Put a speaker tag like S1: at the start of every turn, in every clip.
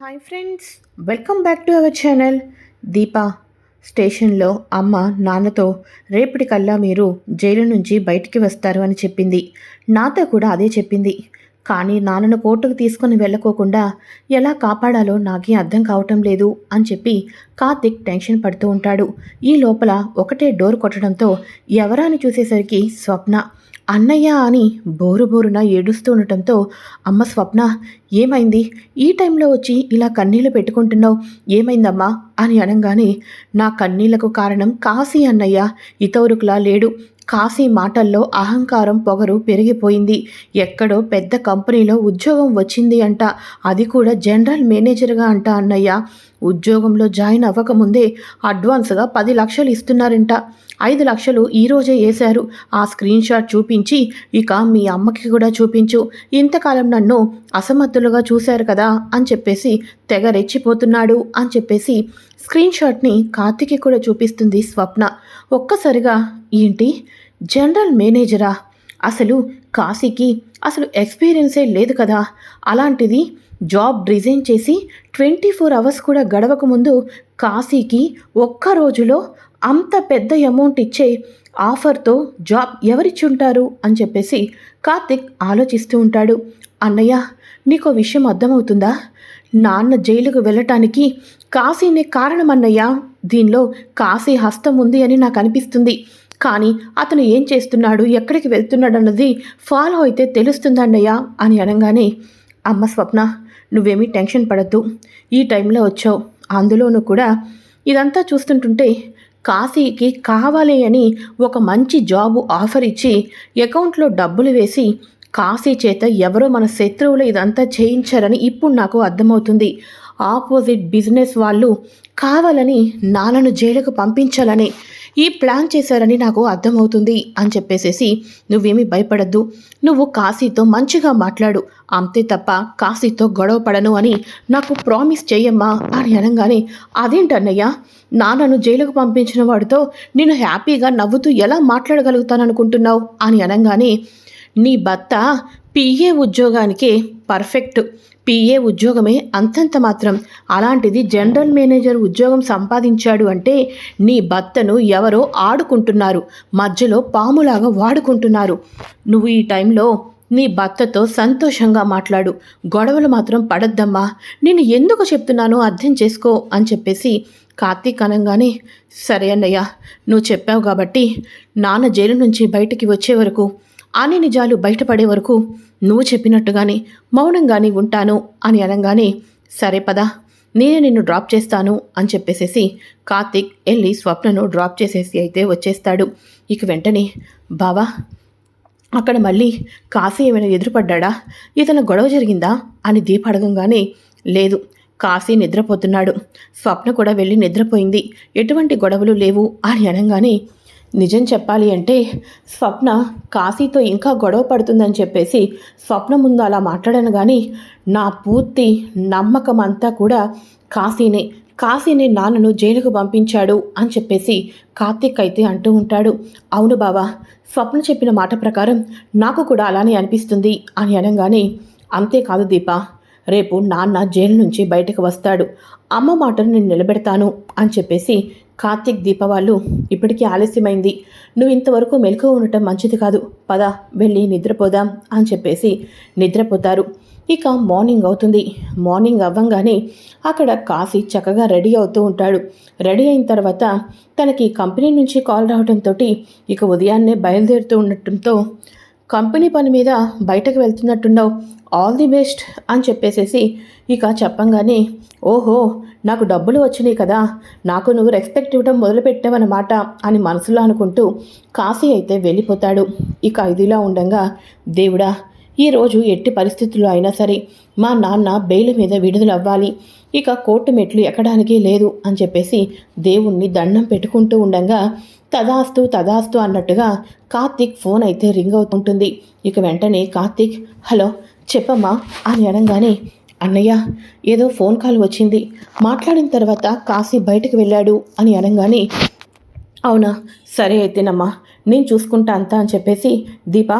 S1: Hi friends welcome back to our channel Deepa స్టేషన్లో అమ్మ నాన్నతో రేపటికల్లా మీరు జైలు నుంచి బయటికి వస్తారు అని చెప్పింది. నాతో కూడా అదే చెప్పింది. కానీ నాన్నను కోర్టుకు తీసుకొని వెళ్ళకోకుండా ఎలా కాపాడాలో నాకే అర్థం కావటం లేదు అని చెప్పి కార్తిక్ టెన్షన్ పడుతూ ఉంటాడు. ఈ లోపల ఒకటే డోర్ కొట్టడంతో ఎవరాని చూసేసరికి స్వప్న. అన్నయ్య అని బోరు బోరున ఏడుస్తూ ఉండటంతో అమ్మ స్వప్న ఏమైంది? ఈ టైంలో వచ్చి ఇలా కన్నీళ్ళు పెట్టుకుంటున్నావు? ఏమైందమ్మా? అని అనగానే నా కన్నీళ్ళకు కారణం కాశీ అన్నయ్య. ఇతరుకులా లేడు. కాశీ మాటల్లో అహంకారం పొగరు పెరిగిపోయింది. ఎక్కడో పెద్ద కంపెనీలో ఉద్యోగం వచ్చింది అంట. అది కూడా జనరల్ మేనేజర్గా అంట అన్నయ్య. ఉద్యోగంలో జాయిన్ అవ్వకముందే అడ్వాన్స్గా పది లక్షలు ఇస్తున్నారంట. ఐదు లక్షలు ఈరోజే వేశారు. ఆ స్క్రీన్ షాట్ చూపించి ఇక మీ అమ్మకి కూడా చూపించు. ఇంతకాలం నన్ను అసమర్థులుగా చూశారు కదా అని చెప్పేసి తెగ రెచ్చిపోతున్నాడు అని చెప్పేసి స్క్రీన్ షాట్ని కార్తికి కూడా చూపిస్తుంది స్వప్న. ఒక్కసారిగా ఏంటి? జనరల్ మేనేజరా? అసలు కాశీకి అసలు ఎక్స్పీరియన్సే లేదు కదా. అలాంటిది జాబ్ రిజైన్ చేసి ట్వంటీ ఫోర్ అవర్స్ కూడా గడవక ముందు కాశీకి ఒక్క రోజులో అంత పెద్ద అమౌంట్ ఇచ్చే ఆఫర్తో జాబ్ ఎవరిచ్చుంటారు అని చెప్పేసి కార్తిక్ ఆలోచిస్తూ ఉంటాడు. అన్నయ్య నీకో విషయం అర్థమవుతుందా? నాన్న జైలుకు వెళ్ళటానికి కాశీనే కారణమన్నయ్యా. దీనిలో కాశీ హస్తం ఉంది అని నాకు అనిపిస్తుంది. కానీ అతను ఏం చేస్తున్నాడు ఎక్కడికి వెళ్తున్నాడు అన్నది ఫాలో అయితే తెలుస్తుందన్నయ్యా అని అనగానే అమ్మ స్వప్న నువ్వేమీ టెన్షన్ పడద్దు. ఈ టైంలో వచ్చావు. అందులోనూ కూడా ఇదంతా చూస్తుంటుంటే కాశీకి కావాలి అని ఒక మంచి జాబు ఆఫర్ ఇచ్చి అకౌంట్లో డబ్బులు వేసి కాశీ చేత ఎవరో మన శత్రువులు ఇదంతా చేయించారని ఇప్పుడు నాకు అర్థమవుతుంది. ఆపోజిట్ బిజినెస్ వాళ్ళు కావాలని నాన్నను జైలుకు పంపించాలని ఈ ప్లాన్ చేశారని నాకు అర్థమవుతుంది అని చెప్పేసేసి నువ్వేమీ భయపడద్దు. నువ్వు కాశీతో మంచిగా మాట్లాడు. అంతే తప్ప కాశీతో గొడవ పడను అని నాకు ప్రామిస్ చేయమ్మా అని అనగానే అదేంటన్నయ్య నాన్నను జైలుకు పంపించిన వాడితో నేను హ్యాపీగా నవ్వుతూ ఎలా మాట్లాడగలుగుతాననుకుంటున్నావు? అని అనగానే నీ భర్త పిఏ ఉద్యోగానికే పర్ఫెక్ట్ పిఏ ఉద్యోగమే అంతంత మాత్రం. అలాంటిది జనరల్ మేనేజర్ ఉద్యోగం సంపాదించాడు అంటే నీ భర్తను ఎవరో ఆడుకుంటున్నారు. మధ్యలో పాములాగా వాడుకుంటున్నారు. నువ్వు ఈ టైంలో నీ భర్తతో సంతోషంగా మాట్లాడు. గొడవలు మాత్రం పడద్దమ్మా. నేను ఎందుకు చెప్తున్నానో అర్థం చేసుకో అని చెప్పేసి కార్తీక్ అనగానే సరే అన్నయ్య నువ్వు చెప్పావు కాబట్టి నాన్న జైలు నుంచి బయటికి వచ్చే వరకు అన్ని నిజాలు బయటపడే వరకు నువ్వు చెప్పినట్టుగానే మౌనంగానే ఉంటాను అని అనగానే సరే పదా నేనే నిన్ను డ్రాప్ చేస్తాను అని చెప్పేసేసి కార్తిక్ వెళ్ళి స్వప్నను డ్రాప్ చేసేసి అయితే వచ్చేస్తాడు. ఇక వెంటనే బావా అక్కడ మళ్ళీ కాశీ ఏమైనా ఎదురుపడ్డా ఇతను గొడవ జరిగిందా? అని దీప అడగంగానే లేదు కాశీ నిద్రపోతున్నాడు. స్వప్న కూడా వెళ్ళి నిద్రపోయింది. ఎటువంటి గొడవలు లేవు అని అనగానే నిజం చెప్పాలి అంటే స్వప్న కాశీతో ఇంకా గొడవ పడుతుందని చెప్పేసి స్వప్న ముందు అలా మాట్లాడాను కానీ నా పూర్తి నమ్మకం అంతా కూడా కాశీనే కాశీని నాన్నను జైలుకు పంపించాడు అని చెప్పేసి కార్తీక్ అయితే అంటూ ఉంటాడు. అవును బావా స్వప్న చెప్పిన మాట ప్రకారం నాకు కూడా అలానే అనిపిస్తుంది అని అనగానే అంతేకాదు దీప రేపు నాన్న జైలు నుంచి బయటకు వస్తాడు. అమ్మ మాటను నేను నిలబెడతాను అని చెప్పేసి కార్తీక్ దీప వాళ్ళు ఇప్పటికీ ఆలస్యమైంది. నువ్వు ఇంతవరకు మెలకు ఉండటం మంచిది కాదు. పద వెళ్ళి నిద్రపోదాం అని చెప్పేసి నిద్రపోతారు. ఇక మార్నింగ్ అవుతుంది. మార్నింగ్ అవ్వంగానే అక్కడ కాశీ చక్కగా రెడీ అవుతూ ఉంటాడు. రెడీ అయిన తర్వాత తనకి కంపెనీ నుంచి కాల్ రావడంతో ఇక ఉదయాన్నే బయలుదేరుతూ ఉండటంతో కంపెనీ పని మీద బయటకు వెళ్తున్నట్టున్నావు. ఆల్ ది బెస్ట్ అని చెప్పేసేసి ఇక చెప్పంగానే ఓహో నాకు డబ్బులు వచ్చినాయి కదా నాకు నువ్వు రెస్పెక్ట్ ఇవ్వడం మొదలుపెట్టావన్నమాట అని మనసులో అనుకుంటూ కాశీ అయితే వెళ్ళిపోతాడు. ఇక ఇదిలా ఉండగా దేవుడా ఈరోజు ఎట్టి పరిస్థితుల్లో అయినా సరే మా నాన్న బెయిల్ మీద విడుదల అవ్వాలి ఇక కోర్టు మెట్లు ఎక్కడానికి లేదు అని చెప్పేసి దేవుణ్ణి దండం పెట్టుకుంటూ ఉండగా తదాస్తు తదాస్తు అన్నట్టుగా కార్తీక్ ఫోన్ అయితే రింగ్ అవుతుంటుంది. ఇక వెంటనే కార్తీక్ హలో చెప్పమ్మా అని అనగానే అన్నయ్య ఏదో ఫోన్ కాల్ వచ్చింది. మాట్లాడిన తర్వాత కాశీ బయటకు వెళ్ళాడు అని అనగానే అవునా సరే అయితేనమ్మా నేను చూసుకుంటా అంతా అని చెప్పేసి దీప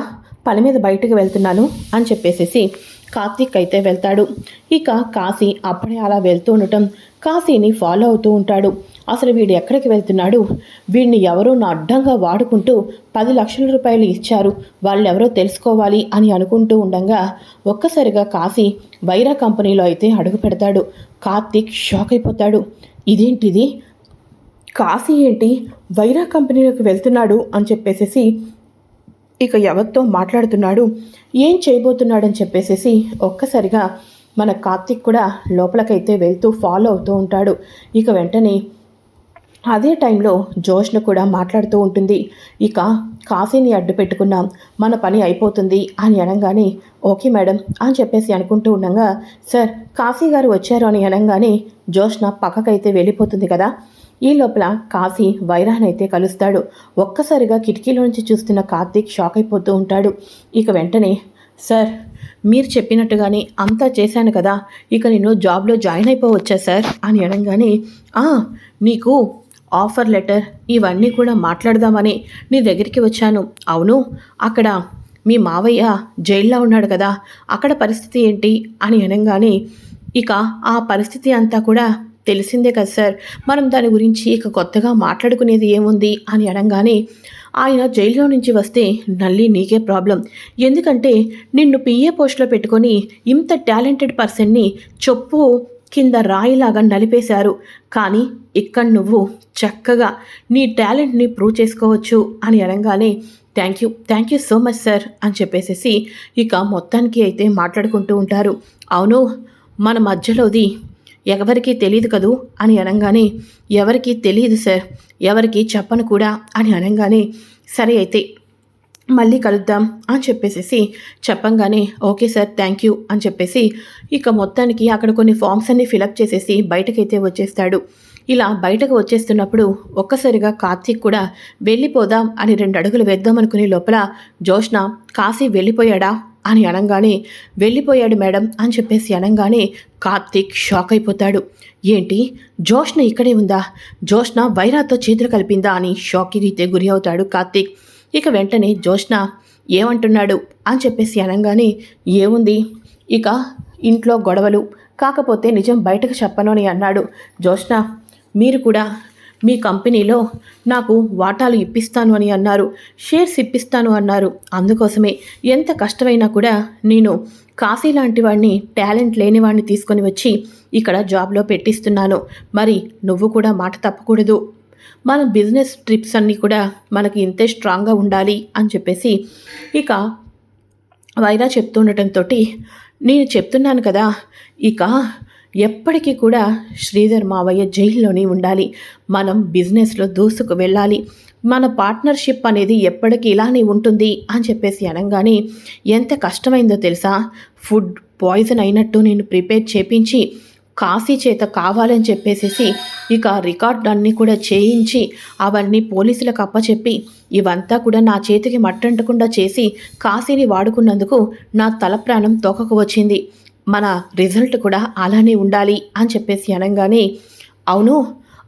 S1: పని మీద బయటకు వెళ్తున్నాను అని చెప్పేసేసి కార్తీక్ అయితే వెళ్తాడు. ఇక కాశీ అప్పుడే అలా వెళ్తూ ఉండటం కాశీని ఫాలో అవుతూ ఉంటాడు. అసలు వీడు ఎక్కడికి వెళ్తున్నాడు? వీడిని ఎవరో నా అడ్డంగా వాడుకుంటూ పది లక్షల రూపాయలు ఇచ్చారు. వాళ్ళెవరో తెలుసుకోవాలి అని అనుకుంటూ ఉండగా ఒక్కసారిగా కాశీ వైరా కంపెనీలో అయితే అడుగు పెడతాడు. కార్తీక్ షాక్ అయిపోతాడు. ఇదేంటిది? కాశీ ఏంటి? వైరా కంపెనీలోకి వెళ్తున్నాడు అని చెప్పేసేసి ఇక ఎవరితో మాట్లాడుతున్నాడు? ఏం చేయబోతున్నాడని చెప్పేసేసి ఒక్కసారిగా మన కార్తీక్ కూడా లోపలికైతే వెళ్తూ ఫాలో అవుతూ ఉంటాడు. ఇక వెంటనే అదే టైంలో జోష్న కూడా మాట్లాడుతూ ఉంటుంది. ఇక కాశీని అడ్డు పెట్టుకున్నాం. మన పని అయిపోతుంది అని అనగానే ఓకే మేడం అని చెప్పేసి అనుకుంటూ ఉండగా సార్ కాశీ గారు వచ్చారు అని అనగానే జోష్న పక్కకైతే వెళ్ళిపోతుంది కదా. ఈ లోపల కాశీ వైరాన్ అయితే కలుస్తాడు. ఒక్కసారిగా కిటికీలో నుంచి చూస్తున్న కార్తీక్ షాక్ అయిపోతూ ఉంటాడు. ఇక వెంటనే సార్ మీరు చెప్పినట్టుగానే అంతా చేశాను కదా ఇక నేను జాబ్లో జాయిన్ అయిపోవచ్చా సార్? అని అనగానే నీకు ఆఫర్ లెటర్ ఇవన్నీ కూడా మాట్లాడదామని నీ దగ్గరికి వచ్చాను. అవును అక్కడ మీ మావయ్య జైల్లో ఉన్నాడు కదా అక్కడ పరిస్థితి ఏంటి? అని అనగానే ఇక ఆ పరిస్థితి అంతా కూడా తెలిసిందే కదా సార్ మనం దాని గురించి ఇక కొత్తగా మాట్లాడుకునేది ఏముంది? అని అనగానే ఆయన జైల్లో నుంచి వస్తే నల్లి నీకే ప్రాబ్లం ఎందుకంటే నిన్ను పిఏ పోస్ట్లో పెట్టుకొని ఇంత టాలెంటెడ్ పర్సన్ని చొప్పు కింద రాయిలాగా నలిపేశారు. కానీ ఇక్కడ నువ్వు చక్కగా నీ టాలెంట్ని ప్రూవ్ చేసుకోవచ్చు అని అనగానే thank you thank you so much sir అని చెప్పేసేసి ఇక మొత్తానికి అయితే మాట్లాడుకుంటూ ఉంటారు. అవును మన మధ్యలోది ఎవరికీ తెలియదు కదూ? అని అనగానే ఎవరికీ తెలియదు సార్ ఎవరికి చెప్పను కూడా అని అనగానే సరే అయితే మళ్ళీ కలుద్దాం అని చెప్పేసేసి చెప్పంగానే ఓకే సార్ థ్యాంక్ యూ అని చెప్పేసి ఇక మొత్తానికి అక్కడ కొన్ని ఫామ్స్ అన్ని ఫిలప్ చేసేసి బయటకైతే వచ్చేస్తాడు. ఇలా బయటకు వచ్చేస్తున్నప్పుడు ఒక్కసారిగా కార్తీక్ కూడా వెళ్ళిపోదాం అని రెండు అడుగులు వేద్దాం అనుకునే లోపల జోష్న కాశీ వెళ్ళిపోయాడా? అని అనగానే వెళ్ళిపోయాడు మేడం అని చెప్పేసి అనగానే కార్తీక్ షాక్ అయిపోతాడు. ఏంటి? జోష్న ఇక్కడే ఉందా? జోష్న వైరాతో చేతులు కలిపిందా అని షాక్కి అయితే గురి అవుతాడు కార్తీక్. ఇక వెంటనే జోష్న ఏమంటున్నాడు అని చెప్పేసి అనగానే ఏముంది? ఇక ఇంట్లో గొడవలు. కాకపోతే నిజం బయటకు చెప్పను అని అన్నాడు జోష్న. మీరు కూడా మీ కంపెనీలో నాకు వాటాలు ఇప్పిస్తాను అని అన్నారు. షేర్స్ ఇప్పిస్తాను అన్నారు. అందుకోసమే ఎంత కష్టమైనా కూడా నేను కాశీ లాంటి వాడిని టాలెంట్ లేని వాడిని తీసుకొని వచ్చి ఇక్కడ జాబ్లో పెట్టిస్తున్నాను. మరి నువ్వు కూడా మాట తప్పకూడదు. మన బిజినెస్ ట్రిప్స్ అన్నీ కూడా మనకి ఇంతే స్ట్రాంగ్గా ఉండాలి అని చెప్పేసి ఇక వైరా చెప్తుండటంతో నేను చెప్తున్నాను కదా ఇక ఎప్పటికీ కూడా శ్రీధర్ మావయ్య జైల్లోనే ఉండాలి. మనం బిజినెస్లో దూసుకు వెళ్ళాలి. మన పార్ట్నర్షిప్ అనేది ఎప్పటికీ ఇలానే ఉంటుంది అని చెప్పేసి అనగానే ఎంత కష్టమైందో తెలుసా? ఫుడ్ పాయిజన్ అయినట్టు నేను ప్రిపేర్ చేపించి కాశీ చేత కావాలని చెప్పేసేసి ఇక రికార్డ్ అన్నీ కూడా చేయించి అవన్నీ పోలీసులకు అప్పచెప్పి ఇవంతా కూడా నా చేతికి మట్టంటకుండా చేసి కాశీని వాడుకున్నందుకు నా తల ప్రాణం తోకకు వచ్చింది. మన రిజల్ట్ కూడా అలానే ఉండాలి అని చెప్పేసి అనగానే అవును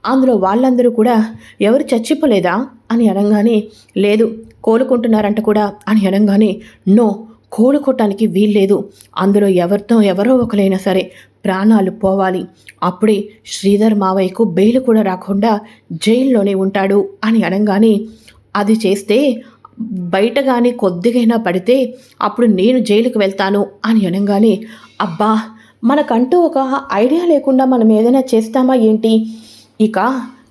S1: అందులో వాళ్ళందరూ కూడా ఎవరు చచ్చిపోలేదా అని అనగానే లేదు కోలుకుంటున్నారంట కూడా అని అనగానే నో కోలుకోవటానికి వీల్లేదు. అందులో ఎవరితో ఎవరో ఒకరైనా సరే ప్రాణాలు పోవాలి. అప్పుడే శ్రీధర్ మావయ్యకు బెయిల్ కూడా రాకుండా జైల్లోనే ఉంటాడు అని అనగానే అది చేస్తే బయట కానీ కొద్దిగైనా పడితే అప్పుడు నేను జైలుకు వెళ్తాను అని అనగానే అబ్బా మనకంటూ ఒక ఐడియా లేకుండా మనం ఏదైనా చేస్తామా ఏంటి? ఇక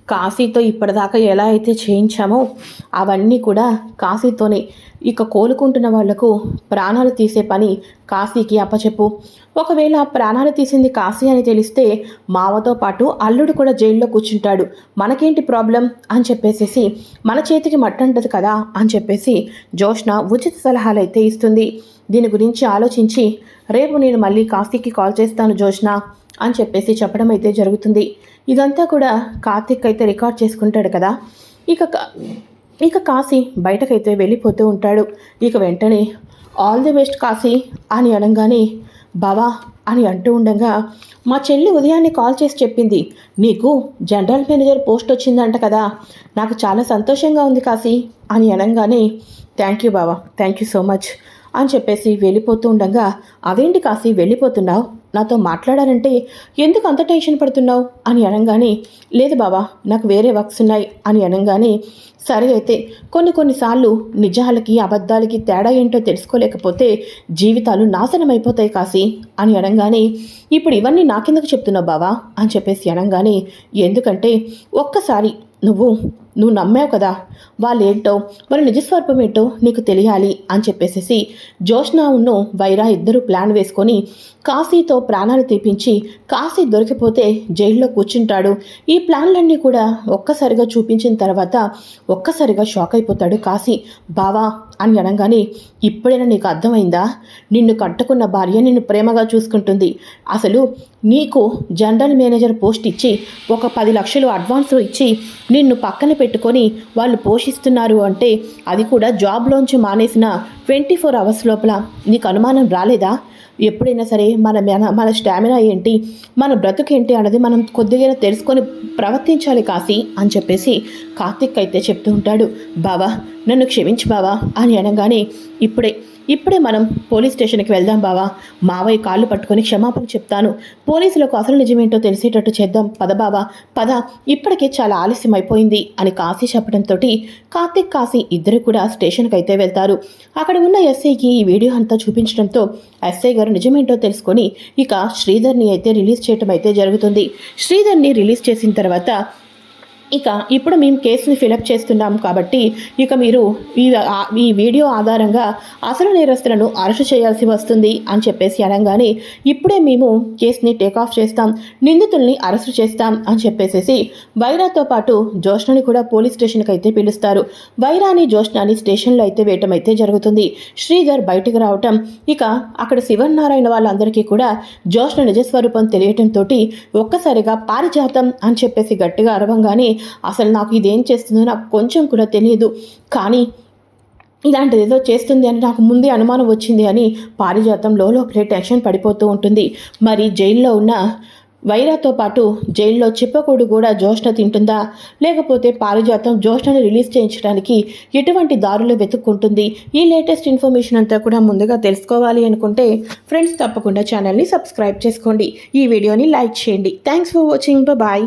S1: కాశీతో ఇప్పటిదాకా ఎలా అయితే చేయించామో అవన్నీ కూడా కాశీతోనే. ఇక కోలుకుంటున్న వాళ్ళకు ప్రాణాలు తీసే పని కాశీకి అప్పచెప్పు. ఒకవేళ ప్రాణాలు తీసింది కాశీ అని తెలిస్తే మావతో పాటు అల్లుడు కూడా జైల్లో కూర్చుంటాడు. మనకేంటి ప్రాబ్లం? అని చెప్పేసేసి మన చేతికి మట్టంటది కదా? అని చెప్పేసి జోష్న ఉచిత సలహాలు అయితే ఇస్తుంది. దీని గురించి ఆలోచించి రేపు నేను మళ్ళీ కాశీకి కాల్ చేస్తాను జోష్న. అని చెప్పేసి చెప్పడం అయితే జరుగుతుంది. ఇదంతా కూడా కార్తిక్ అయితే రికార్డ్ చేసుకుంటాడు కదా. ఇక కా- ఇక కాశీ బయటకైతే వెళ్ళిపోతూ ఉంటాడు. ఇక వెంటనే ఆల్ ది బెస్ట్ కాశీ అని అనగానే బావా అని అంటూ ఉండగా మా చెల్లి ఉదయాన్నే కాల్ చేసి చెప్పింది నీకు జనరల్ మేనేజర్ పోస్ట్ వచ్చిందంట కదా. నాకు చాలా సంతోషంగా ఉంది కాశీ అని అనగానే థ్యాంక్ యూ బావా థ్యాంక్ యూ సో మచ్ అని చెప్పేసి వెళ్ళిపోతూ ఉండగా అవేంటి కాశీ వెళ్ళిపోతున్నావు? నాతో మాట్లాడాలంటే ఎందుకు అంత టెన్షన్ పడుతున్నావు? అని అనగానే లేదు బావా నాకు వేరే వర్క్స్ ఉన్నాయి అని అనగానే సరే అయితే కొన్ని కొన్నిసార్లు నిజాలకి అబద్ధాలకి తేడా ఏంటో తెలుసుకోలేకపోతే జీవితాలు నాశనం అయిపోతాయి కాసి అని అనగానే ఇప్పుడు ఇవన్నీ నాకెందుకు చెప్తున్నావు బావా? అని చెప్పేసి అనగానే ఎందుకంటే ఒక్కసారి నువ్వు నువ్వు నమ్మావు కదా? వాళ్ళు ఏంటో వాళ్ళ నిజస్వరూపం ఏంటో నీకు తెలియాలి అని చెప్పేసేసి జోష్నావును వైరా ఇద్దరు ప్లాన్ వేసుకొని కాశీతో ప్రాణాలు తీపించి కాశీ దొరికిపోతే జైల్లో కూర్చుంటాడు. ఈ ప్లాన్లన్నీ కూడా ఒక్కసారిగా చూపించిన తర్వాత ఒక్కసారిగా షాక్ అయిపోతాడు కాశీ. బావా అని అనగానే ఇప్పుడైనా నీకు అర్థమైందా? నిన్ను కట్టుకున్న భార్య నిన్ను ప్రేమగా చూసుకుంటుంది. అసలు నీకు జనరల్ మేనేజర్ పోస్ట్ ఇచ్చి ఒక పది లక్షలు అడ్వాన్స్ ఇచ్చి నిన్ను పక్కన పెట్టుకొని వాళ్ళు పోషిస్తున్నారు అంటే అది కూడా జాబ్లోంచి మానేసిన ట్వంటీ ఫోర్ అవర్స్ లోపల. నీకు అనుమానం రాలేదా? ఎప్పుడైనా సరే మన మన మన స్టామినా ఏంటి? మన బ్రతుకేంటి అన్నది మనం కొద్దిగా తెలుసుకొని ప్రవర్తించాలి కాశీ అని చెప్పేసి కార్తిక్ అయితే చెప్తూ ఉంటాడు. బావా నన్ను క్షమించు బావా అని అనగానే ఇప్పుడే ఇప్పుడే మనం పోలీస్ స్టేషన్కి వెళ్దాం బావా. మావయ్య కాళ్ళు పట్టుకొని క్షమాపణ చెప్తాను. పోలీసులకు అసలు నిజమేంటో తెలిసేటట్టు చేద్దాం. పద బావా. పద. ఇప్పటికే చాలా ఆలస్యం అయిపోయింది అని కాశీ చెప్పడంతో కార్తిక్ కాశీ ఇద్దరు కూడా స్టేషన్కి అయితే వెళ్తారు. అక్కడ ఉన్న ఎస్ఐకి ఈ వీడియో అంతా చూపించడంతో ఎస్ఐ గారు నిజమేంటో తెలుసుకొని ఇక శ్రీధర్ని అయితే రిలీజ్ చేయటం అయితే జరుగుతుంది. శ్రీధర్ని రిలీజ్ చేసిన తర్వాత ఇక ఇప్పుడు మేము కేసుని ఫిలప్ చేస్తున్నాం కాబట్టి ఇక మీరు ఈ ఈ వీడియో ఆధారంగా అసలు నేరస్తులను అరెస్ట్ చేయాల్సి వస్తుంది అని చెప్పేసి అనగానే ఇప్పుడే మేము కేసుని టేక్ ఆఫ్ చేస్తాం నిందితుల్ని అరెస్ట్ చేస్తాం అని చెప్పేసేసి వైరాతో పాటు జోష్నని కూడా పోలీస్ స్టేషన్కి అయితే పిలుస్తారు. వైరాని జోష్నాని స్టేషన్లో అయితే వేయటం అయితే జరుగుతుంది. శ్రీధర్ బయటకు రావటం ఇక అక్కడ శివనారాయణ వాళ్ళందరికీ కూడా జోష్న నిజస్వరూపం తెలియటంతో ఒక్కసారిగా పారిజాతం అని చెప్పేసి గట్టిగా అరవంగానే అసలు నాకు ఇదేం చేస్తుందో నాకు కొంచెం కూడా తెలియదు. కానీ ఇలాంటిది ఏదో చేస్తుంది అని నాకు ముందే అనుమానం వచ్చింది అని పారిజాతం లోపలే టెన్షన్ పడిపోతూ ఉంటుంది. మరి జైల్లో ఉన్న వైరాతో పాటు జైల్లో చిప్పకూడు కూడా జోష్ణ తింటుందా? లేకపోతే పారిజాతం జోష్ణను రిలీజ్ చేయించడానికి ఎటువంటి దారులు వెతుక్కుంటుంది? ఈ లేటెస్ట్ ఇన్ఫర్మేషన్ అంతా కూడా ముందుగా తెలుసుకోవాలి అనుకుంటే ఫ్రెండ్స్ తప్పకుండా ఛానల్ని సబ్స్క్రైబ్ చేసుకోండి. ఈ వీడియోని లైక్ చేయండి. Thanks for watching. Bye